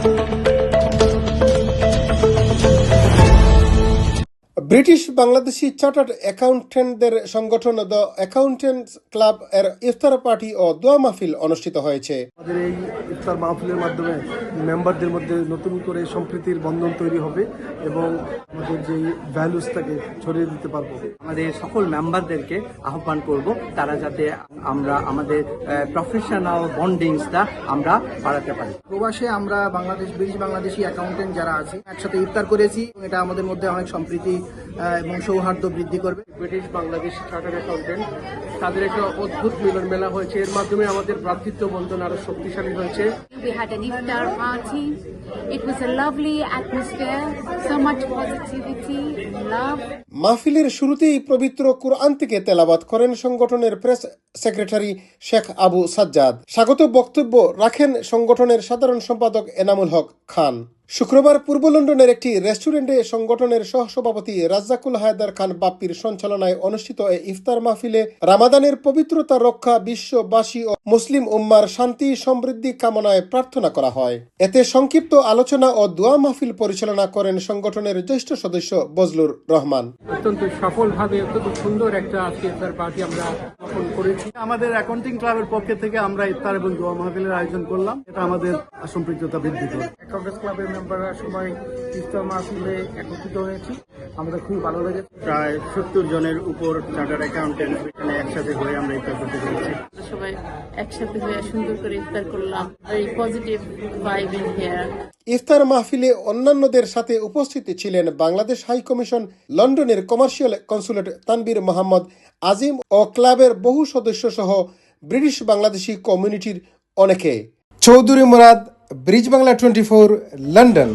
Thank you. British Bangladeshi chartered অ্যাকাউন্টেন্টদের সংগঠন the accountants club এর ইফতার party ও দোয়া মাহফিল অনুষ্ঠিত হয়েছে। আমাদের এই ইফতার মাহফিলের মাধ্যমে মেম্বারদের মধ্যে নতুন করে সম্প্রীতির বন্ধন তৈরি হবে এবং আমাদের যে ভ্যালুসটাকে ছড়িয়ে দিতে পারব। আমাদের সকল মেম্বারদেরকে আহ্বান করব তারা যাতে আমরা আমাদের প্রফেশনাল বন্ডিংসটা আমরা বাড়াতে পারি। প্রবাসে আমরা বাংলাদেশ ব্রিটিশ বাংলাদেশি অ্যাকাউন্টেন্ট যারা আছি একসাথে ইফতার করেছি। এটা আমাদের মধ্যে অনেক সম্প্রীতি এবং সৌহার্দ্য বৃদ্ধি করবে। ব্রিটিশ বাংলাদেশ চার্টার অ্যাকাউন্টেন্ট তাদের একটা অদ্ভুত মিলন মেলা হয়েছে। এর মাধ্যমে আমাদের ভ্রাতৃত্ব বন্ধন আরও শক্তিশালী হয়েছে। We had an iftar party. It was a lovely atmosphere, so much positivity, love. মাহফিলের শুরুতেই পবিত্র কুরআন থেকে তেলাবাত করেন সংগঠনের প্রেস সেক্রেটারি শেখ আবু সাজ্জাদ। স্বাগত বক্তব্য রাখেন সংগঠনের সাধারণ সম্পাদক এনামুল হক খান। শুক্রবার পূর্ব লন্ডনের একটি রেস্টুরেন্টে সংগঠনের সহসভাপতি রাজ্জাকুল হায়দার খান বাপ্পির সঞ্চালনায় অনুষ্ঠিত এই ইফতার মাহফিলে রামাদানের পবিত্রতা রক্ষা, বিশ্ববাসী ও মুসলিম উম্মার শান্তি, সমৃদ্ধি কামনায় প্রার্থনা করা হয়। এতে সংক্ষিপ্ত আলোচনা ও দোয়া মাহফিল পরিচালনা করেন সংগঠনের জ্যেষ্ঠ সদস্য বজলুর রহমান। অত্যন্ত সফলভাবে, অত্যন্ত সুন্দর একটা আজকে পার্টি আমরা স্থাপন করেছি। আমাদের অ্যাকাউন্টিং ক্লাবের পক্ষে থেকে আমরা ইফতার এবং দোয়া মাহফিলের আয়োজন করলাম। এটা আমাদের সম্পৃক্ততা বৃদ্ধি করে। কংগ্রেস ক্লাবের মেম্বাররা সবাই ইফতার মাহফিলে একত্রিত হয়েছি। আমাদের খুব ভালো লেগেছে। প্রায় সত্তর জনের উপর চার্টার অ্যাকাউন্টেন্ট এখানে একসাথে হয়ে আমরা ইফতার করতে পেরেছি। সবাই একসাথে হয়ে সুন্দর করে ইফতার করলাম। Very positive vibe in here ইফতার মাহফিলে অন্যান্যদের সাথে উপস্থিত ছিলেন বাংলাদেশ হাই কমিশন, লন্ডনের কমার্শিয়াল কনসুলেট তানবীর মোহাম্মদ আজিম ও ক্লাবের বহু সদস্য সহ ব্রিটিশ বাংলাদেশি কমিউনিটির অনেকে। Chowdhury Murad, Bridge Bangla twenty four, London.